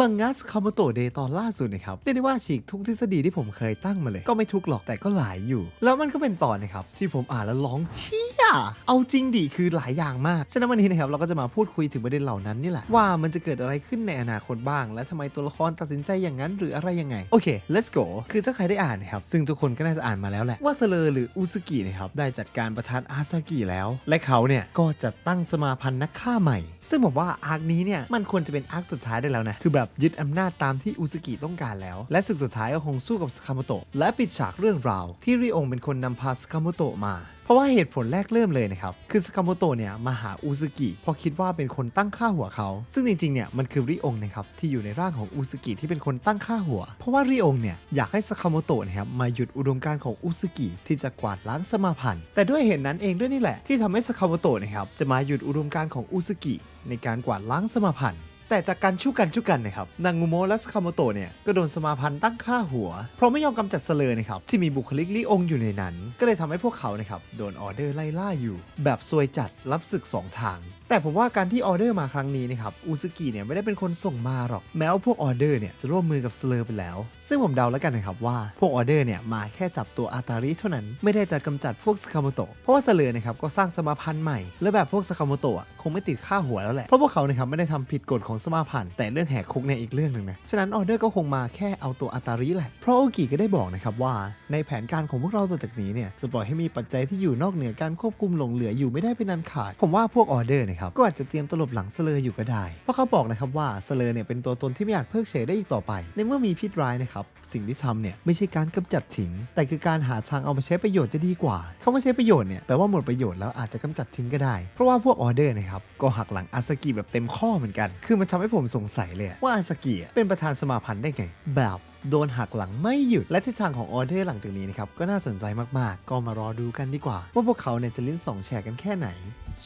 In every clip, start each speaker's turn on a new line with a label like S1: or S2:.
S1: มังงะสคาโมโตเดย์ตอนล่าสุดนะครับเรียกได้ว่าฉีกทุกทฤษฎีที่ผมเคยตั้งมาเลย ก็ไม่ทุกหรอกแต่ก็หลายอยู่ แล้วมันก็เป็นตอนนะครับ ที่ผมอ่านแล้วร้องเชี่ยเอาจริงดิคือหลายอย่างมากฉะนั้นวันนี้นะครับเราก็จะมาพูดคุยถึงประเด็นเหล่านั้นนี่แหละว่ามันจะเกิดอะไรขึ้นในอนาคตบ้าง และทำไมตัวละครตัดสินใจอย่างนั้นหรืออะไรยังไงโอเค let's go คือถ้าใครได้อ่านนะครับซึ่งทุกคนก็น่าจะอ่านมาแล้วแหละว่าเซเลอร์หรืออุสกินะครับได้จัดการประทานอาซากิแล้ว และเขาเนี่ยก็จะตั้งสมาพันธ์นักฆ่าใหม่ ซึ่งผมว่าอาร์คนี้เนี่ยมันควรจะเป็นอาร์คสุดท้ายได้แล้วนะคือแบบยึดอำนาจตามที่อุสกิต้องการแล้ว และศึกสุดท้ายก็คงสู้กับสคาโมโตะและปิดฉากเรื่องราวที่ริองเป็นคนนำพาสคาโมโตะมาเพราะว่าเหตุผลแรกเริ่มเลยนะครับ คือสคาโมโตะเนี่ยมาหาอุสกิเพราะคิดว่าเป็นคนตั้งค่าหัวเขา ซึ่งจริงๆเนี่ยมันคือริองนะครับที่อยู่ในร่างของอุสกิที่เป็นคนตั้งค่าหัว เพราะว่าริองเนี่ยอยากให้สคาโมโตะนะครับมาหยุดอุดมการณ์ของอุสกิที่จะกวาดล้างสมาพันธ์แต่ด้วยเหตุนั้นเองด้วยนี่แหละที่ทำให้สคาโมโตะนะครับจะมาหยุดอุดมการณ์ของอุสกิในการกวาดล้างสมาพันธ์ แต่จากการชู้กันชู้กันนะครับนางงูโมะและสคาโมโตะเนี่ยก็โดนสมาพันธ์ตั้งค่าหัว เพราะไม่ยอมกำจัดเสลอนะครับที่มีบุคลิกลี่องอยู่ในนั้น ก็เลยทำให้พวกเขานะครับโดนออเดอร์ไล่ล่าอยู่ แบบซวยจัดรับศึกสองทาง แต่ผมว่าการที่ออเดอร์มาครั้งนี้นะครับอุสกิเนี่ยไม่ได้เป็นคนส่งมาหรอกแม้ว่าพวกออเดอร์เนี่ยจะร่วมมือกับเซเลอร์ไปแล้ว ซึ่งผมเดาแล้วกันนะครับว่าพวกออเดอร์เนี่ยมาแค่จับตัวอาตาริเท่านั้นไม่ได้จะกำจัดพวกสคาโมโตะเพราะว่าเซเลอร์นะครับก็สร้างสมาพันธ์ใหม่ และแบบพวกสคาโมโตะคงไม่ติดค่าหัวแล้วแหละเพราะพวกเขานะครับไม่ได้ทำผิดกฎของสมาพันธ์แต่เรื่องแหกคุกเนี่ยอีกเรื่องหนึ่งนะฉะนั้นออเดอร์ก็คงมาแค่เอาตัวอาตาริแหละเพราะโอกิก็ได้บอกนะครับว่า ในแผนการของพวกเราต่อจากนี้เนี่ยจะปล่อยให้มีปัจจัยที่อยู่นอกเหนือการควบคุมหลงเหลืออยู่ไม่ได้เป็นอันขาด ผมว่าพวกออเดอร์นะครับก็อาจจะเตรียมตลบหลังเซเลอร์อยู่ก็ได้ เพราะเขาบอกนะครับว่าเซเลอร์เนี่ยเป็นตัวตนที่ไม่อาจเพิกเฉยได้อีกต่อไป ในเมื่อมีพิษร้ายนะครับ สิ่งที่ทำเนี่ยไม่ใช่การกำจัดทิ้ง แต่คือการหาทางเอามาใช้ประโยชน์จะดีกว่า เขาไม่ใช้ประโยชน์เนี่ยแปลว่าหมดประโยชน์แล้วอาจจะกำจัดทิ้งก็ได้ เพราะว่าพวกออเดอร์นะครับก็หักหลังอาซากิแบบเต็มข้อเหมือนกัน คือมันทำให้ผมสงสัยเลยว่าอาซากิเป็นประธานสมาพันธ์ได้ไงแบบ โดนหักหลังไม่หยุด และทิศทางของออเดอร์หลังจากนี้นะครับ ก็น่าสนใจมากๆ ก็มารอดูกันดีกว่า ว่าพวกเขาเนี่ยจะลิ้นสองแฉกกันแค่ไหน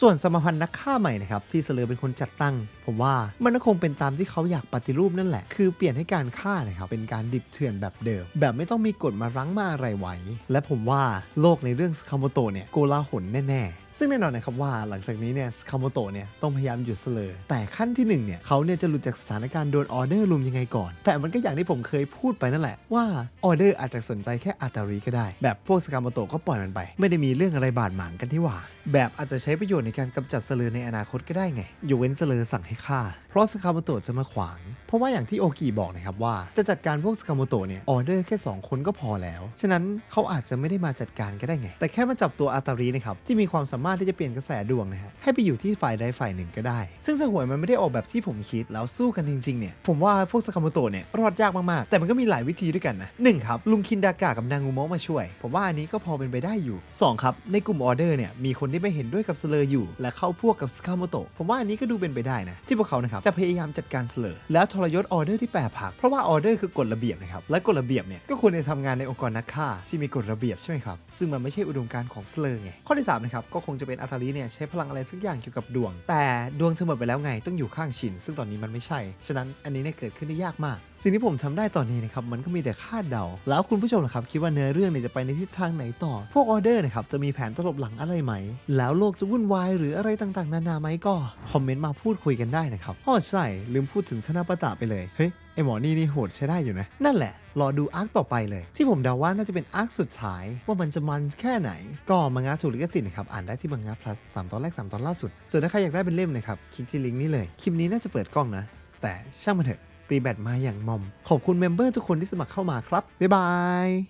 S1: ส่วนสมาพันธ์นักฆ่าใหม่นะครับ ที่เสลอเป็นคนจัดตั้ง ผมว่ามันก็คงเป็นตามที่เขาอยากปฏิรูปนั่นแหละ คือเปลี่ยนให้การฆ่านะครับเป็นการดิบเถื่อนแบบเดิม แบบไม่ต้องมีกฎมารั้งมาอะไรไว้ และผมว่าโลกในเรื่องสคาโมโตเนี่ยโกลาหลแน่ๆ ซึ่งแน่นอนนะครับว่าหลังจากนี้เนี่ยคาโมโตะเนี่ยต้องพยายามหยุดเสลอแต่ขั้นที่หนึ่งเนี่ยเขาเนี่ยจะหลุดจากสถานการณ์โดนออเดอร์ลุมยังไงก่อน แต่มันก็อย่างที่ผมเคยพูดไปนั่นแหละว่าออเดอร์อาจจะสนใจแค่อาตาริก็ได้ แบบพวกสคาโมโตะก็ปล่อยมันไป ไม่ได้มีเรื่องอะไรบาดหมางกันที่ว่า แบบอาจจะใช้ประโยชน์ในการกำจัดเสลอในอนาคตก็ได้ไงยกเว้นเสลอสั่งให้ฆ่า ราะสคาโมโตะจะมาขวาง เพราะว่าอย่างที่โอกิบอกนะครับว่า จะจัดการพวกสคาโมโตะเนี่ยออเดอร์แค่ 2 คนก็พอแล้ว ฉะนั้นเขาอาจจะไม่ได้มาจัดการก็ได้ไง แต่แค่มาจับตัวอาตารินะครับที่มีความสามารถที่จะเปลี่ยนกระแสดวงนะฮะให้ไปอยู่ที่ฝ่ายใดฝ่ายหนึ่งก็ได้ ซึ่งถ้าหวยมันไม่ได้ออกแบบที่ผมคิดแล้วสู้กันจริงๆเนี่ยผมว่าพวกสคาโมโตะเนี่ยรอดยากมากๆแต่มันก็มีหลายวิธีด้วยกันนะหนึ่งครับลุงคินดากะกับนางงูโมะมาช่วย ผมว่าอันนี้ก็พอเป็นไปได้อยู่สองครับในกลุ่มออเดอร์เนี่ยมีคนที่ไม่เห็นด้วยกับเสลออยู่ และเข้าพวกกับสคาโมโตะผมว่าอันนี้ก็ดูเป็นไปได้นะที่พวกเขานะครับจะพยายามจัดการเสลอแล้วทรยศออเดอร์ที่แปรผัก เพราะว่าออเดอร์คือกฎระเบียบนะครับ และกฎระเบียบเนี่ยก็ควรจะทำงานในองค์กรนักฆ่าที่มีกฎระเบียบใช่ไหมครับ ซึ่งมันไม่ใช่อุดมการณ์ของเสลอไง ข้อที่สามนะครับ ก็คงจะเป็นอาตาลีเนี่ยใช้พลังอะไรสักอย่างเกี่ยวกับดวง แต่ดวงเธอหมดไปแล้วไงต้องอยู่ข้างชิน ซึ่งตอนนี้มันไม่ใช่ ฉะนั้นอันนี้เนี่ยเกิดขึ้นได้ยากมากสิ่งที่ผมทำได้ตอนนี้นะครับมันก็มีแต่คาดเดา แล้วคุณผู้ชมล่ะครับคิดว่าเนื้อเรื่องเนี่ยจะไปในทิศทางไหนต่อ พวกออเดอร์นะครับจะมีแผนตลบหลังอะไรไหม แล้วโลกจะวุ่นวายหรืออะไรต่างๆ นานาไหมก็คอมเมนต์มาพูดคุยกันได้นะครับอ๋อใช่ ลืมพูดถึงธนปตะไปเลย เฮ้ย ไอหมอนี่นี่โหดใช้ได้อยู่นะ นั่นแหละ รอดูอาร์คต่อไปเลย ที่ผมเดาว่าน่าจะเป็นอาร์คสุดท้าย ว่ามันจะมันแค่ไหน ก็มังงะถูกลิขสิทธิ์นะครับ อ่านได้ที่มังงะ plus 3 ตอนแรก 3 ตอนล่าสุด ส่วนถ้าใครอยากได้เป็นเล่มนะครับ คลิกที่ลิงก์นี้เลย คลิปนี้น่าจะเปิดกล้องนะ แต่ช่างมันเถอะ ตีแบตมาอย่างมอม ขอบคุณเมมเบอร์ทุกคนที่สมัครเข้ามาครับ บ๊ายบาย